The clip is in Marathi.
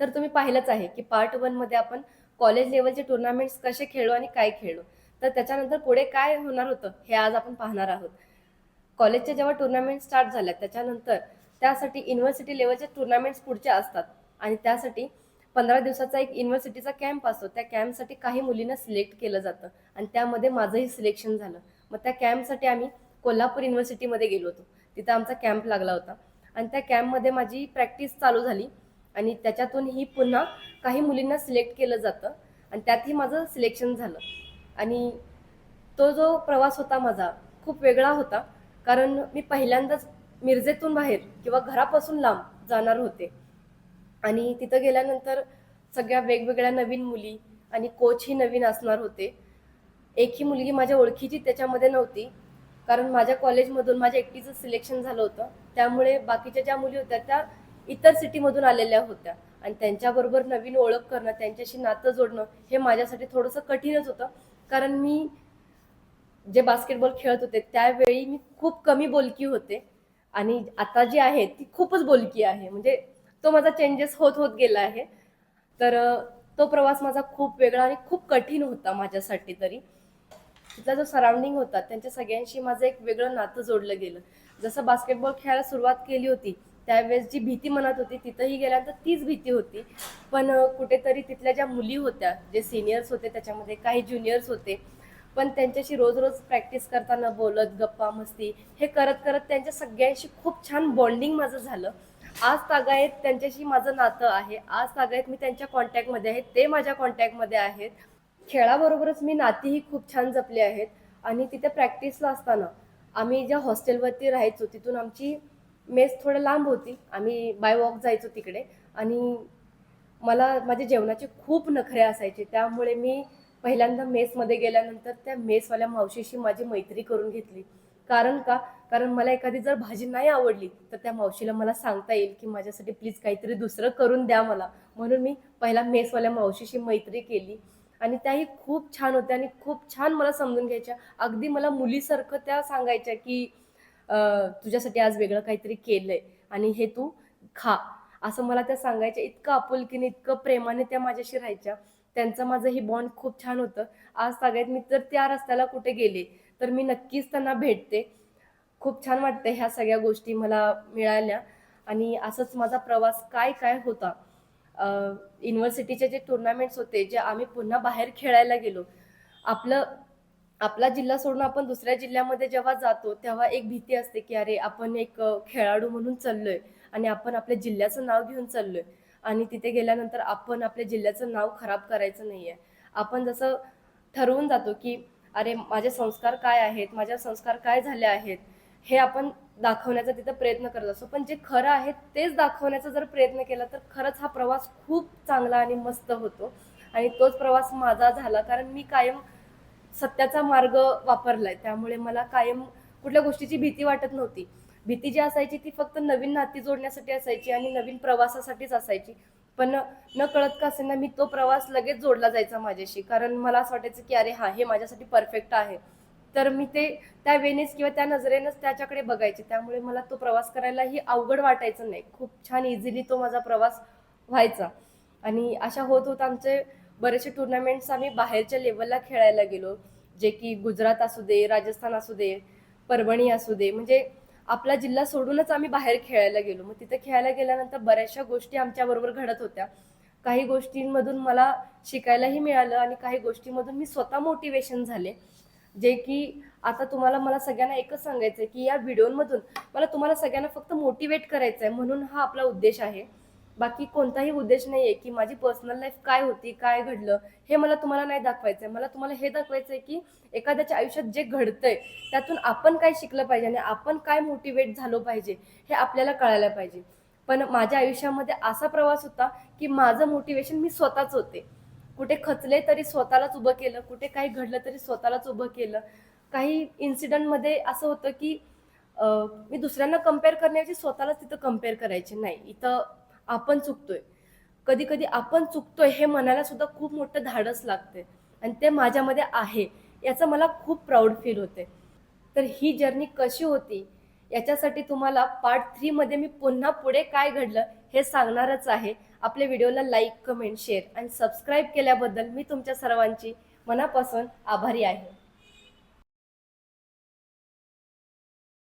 तर तुम्ही पाहिलंच आहे की पार्ट वनमध्ये आपण कॉलेज लेवलचे टुर्नामेंट्स कसे खेळू आणि काय खेळू. तर त्याच्यानंतर पुढे काय होणार होतं हे आज आपण पाहणार आहोत. कॉलेजच्या जेव्हा टुर्नामेंट स्टार्ट झाल्या त्याच्यानंतर त्यासाठी युनिव्हर्सिटी लेवलचे टुर्नामेंट्स पुढचे असतात. आणि त्यासाठी पंधरा दिवसाचा एक युनिव्हर्सिटीचा कॅम्प असतो. त्या कॅम्पसाठी काही मुलींना सिलेक्ट केलं जातं. आणि त्यामध्ये माझंही सिलेक्शन झालं. मग त्या कॅम्पसाठी आम्ही कोल्हापूर युनिव्हर्सिटीमध्ये गेलो होतो. तिथं आमचा कॅम्प लागला होता. आणि त्या कॅम्पमध्ये माझी प्रॅक्टिस चालू झाली. आणि त्याच्यातूनही पुन्हा काही मुलींना सिलेक्ट केलं जातं आणि त्यातही माझं सिलेक्शन झालं. आणि तो जो प्रवास होता माझा खूप वेगळा होता. कारण मी पहिल्यांदाच मिरजेतून बाहेर किंवा घरापासून लांब जाणार होते. आणि तिथं गेल्यानंतर सगळ्या वेगवेगळ्या नवीन मुली आणि कोचही नवीन असणार होते. एकही मुलगी माझ्या ओळखीची त्याच्यामध्ये नव्हती. कारण माझ्या कॉलेजमधून माझ्या एकटीचं सिलेक्शन झालं होतं. त्यामुळे बाकीच्या ज्या मुली होत्या त्या इतर सिटीमधून आलेल्या होत्या. आणि त्यांच्याबरोबर नवीन ओळख करणं त्यांच्याशी नातं जोडणं हे माझ्यासाठी थोडंसं कठीणच होतं. कारण मी जे बास्केटबॉल खेळत होते त्यावेळी मी खूप कमी बोलकी होते. आणि आता जी आहे ती खूपच बोलकी आहे. म्हणजे तो माझा चेंजेस होत होत गेला आहे. तर तो प्रवास माझा खूप वेगळा आणि खूप कठीण होता माझ्यासाठी तरी. तिथला जो सराउंडिंग होता त्यांच्या सगळ्यांशी माझं एक वेगळं नातं जोडलं गेलं. जसं बास्केटबॉल खेळायला सुरुवात केली होती त्यावेळेस जी भीती मनात होती तिथंही गेल्यानंतर तीच भीती होती. पण कुठेतरी तिथल्या ज्या मुली होत्या जे सिनियर्स होते त्याच्यामध्ये काही ज्युनियर्स होते पण त्यांच्याशी रोज रोज प्रॅक्टिस करताना बोलत गप्पा मस्ती हे करत करत त्यांच्या सगळ्यांशी खूप छान बॉन्डिंग माझं झालं. आज तागायत त्यांच्याशी माझं नातं आहे. आज तागायत मी त्यांच्या कॉन्टॅक्टमध्ये आहे. ते माझ्या कॉन्टॅक्टमध्ये आहेत. खेळाबरोबरच मी नातीही खूप छान जपली आहेत. आणि तिथे प्रॅक्टिसला असताना आम्ही ज्या हॉस्टेलवरती राहायचो तिथून आमची मेस थोडं लांब होती. आम्ही बाय वॉक जायचो तिकडे. आणि मला माझे जेवणाचे खूप नखरे असायचे. त्यामुळे मी पहिल्यांदा मेसमध्ये गेल्यानंतर त्या मेसवाल्या मावशीशी माझी मैत्री करून घेतली. कारण का? कारण मला एखादी जर भाजी नाही आवडली तर त्या मावशीला मला सांगता येईल की माझ्यासाठी प्लीज काहीतरी दुसरं करून द्या मला. म्हणून मी पहिला मेसवाल्या मावशीशी मैत्री केली. आणि त्याही खूप छान होत्या आणि खूप छान मला समजून घ्यायच्या. अगदी मला मुलीसारखं त्या सांगायच्या की तुझ्यासाठी आज वेगळं काहीतरी केलंय आणि हे तू खा. असं मला त्या सांगायच्या इतकं आपुलकीने इतकं प्रेमाने त्या माझ्याशी राहायच्या. त्यांचं माझं हे बॉन्ड खूप छान होतं. आज सगळ्यात मी जर त्या रस्त्याला कुठे गेले तर मी नक्कीच त्यांना भेटते. खूप छान वाटतं ह्या सगळ्या गोष्टी मला मिळाल्या. आणि असंच माझा प्रवास काय काय होता? युनिव्हर्सिटीचे जे टुर्नामेंट्स होते जे आम्ही पुन्हा बाहेर खेळायला गेलो आपलं आपला जिल्हा सोडून आपण दुसऱ्या जिल्ह्यामध्ये जेव्हा जातो तेव्हा एक भीती असते की अरे आपण एक खेळाडू म्हणून चाललोय आणि आपण आपल्या जिल्ह्याचं नाव घेऊन चाललोय आणि तिथे गेल्यानंतर आपण आपल्या जिल्ह्याचं नाव खराब करायचं नाहीये. आपण जसं ठरवून जातो की अरे माझे संस्कार काय आहेत माझ्या संस्कार काय झाले आहेत हे आपण दाखवण्याचा तिथं प्रयत्न करत असतो. पण जे खरं आहे तेच दाखवण्याचा जर प्रयत्न केला तर खरंच हा प्रवास खूप चांगला आणि मस्त होतो. आणि तोच प्रवास माझा झाला कारण मी कायम सत्याचा मार्ग वापरलाय. त्यामुळे मला कायम कुठल्या गोष्टीची भीती वाटत नव्हती. भीती जी असायची ती फक्त नवीन नाती जोडण्यासाठी असायची आणि नवीन प्रवासासाठीच असायची. पण न कळत का असेल ना मी तो प्रवास लगेच जोडला जायचा माझ्याशी. कारण मला असं वाटायचं की अरे हा हे माझ्यासाठी परफेक्ट आहे. तर मी ते त्या वेनेच किंवा त्या नजरेनंच त्याच्याकडे बघायचे. त्यामुळे मला तो प्रवास करायलाही अवघड वाटायचं नाही. खूप छान इझिली तो माझा प्रवास व्हायचा. आणि अशा होत होत आमचे बरेचसे टुर्नामेंट्स आम्ही बाहेरच्या लेवलला खेळायला गेलो. जे की गुजरात असू दे राजस्थान असू दे परभणी असू दे. म्हणजे आपला जिल्हा सोडूनच आम्ही बाहेर खेळायला गेलो. मग तिथे खेळायला गेल्यानंतर बऱ्याचशा गोष्टी आमच्याबरोबर घडत होत्या. काही गोष्टींमधून मला शिकायलाही मिळालं आणि काही गोष्टीमधून मी स्वतः मोटिवेशन झाले. जे की आता तुम्हाला मला सगळ्यांना एकच सांगायचं आहे की या व्हिडिओमधून मला तुम्हाला सगळ्यांना फक्त मोटिवेट करायचं आहे म्हणून हा आपला उद्देश आहे. बाकी कोणताही उद्देश नाही आहे की माझी पर्सनल लाईफ काय होती काय घडलं हे मला तुम्हाला नाही दाखवायचं आहे मला तुम्हाला हे दाखवायचं आहे की एखाद्याच्या आयुष्यात जे घडतंय त्यातून आपण काय शिकलं पाहिजे आणि आपण काय मोटिवेट झालो पाहिजे हे आपल्याला कळायला पाहिजे. पण माझ्या आयुष्यामध्ये असा प्रवास होता की माझं मोटिवेशन मी स्वतःच होते. कुठे खचले तरी स्वतःलाच उभं केलं कुठे काही घडलं तरी स्वतःलाच उभं केलं. काही इन्सिडेंटमध्ये असं होतं की मी दुसऱ्यांना कंपेअर करण्याची स्वतःलाच तिथं कंपेअर करायचे नाही. इथं आपण चुकतोय. कधी कधी आपण चुकतोय हे मनाला सुद्धा खूप मोठं धाडस लागते. आणि ते माझ्यामध्ये आहे याचं मला खूप प्राऊड फील होते. तर ही जर्नी कशी होती? याच्यासाठी तुम्हाला पार्ट थ्रीमध्ये मी पुन्हा पुढे काय घडलं हे सांगणारच आहे. आपल्या व्हिडिओला लाईक कमेंट शेअर आणि सबस्क्राईब केल्याबद्दल मी तुमच्या सर्वांची मनापासून आभारी आहे.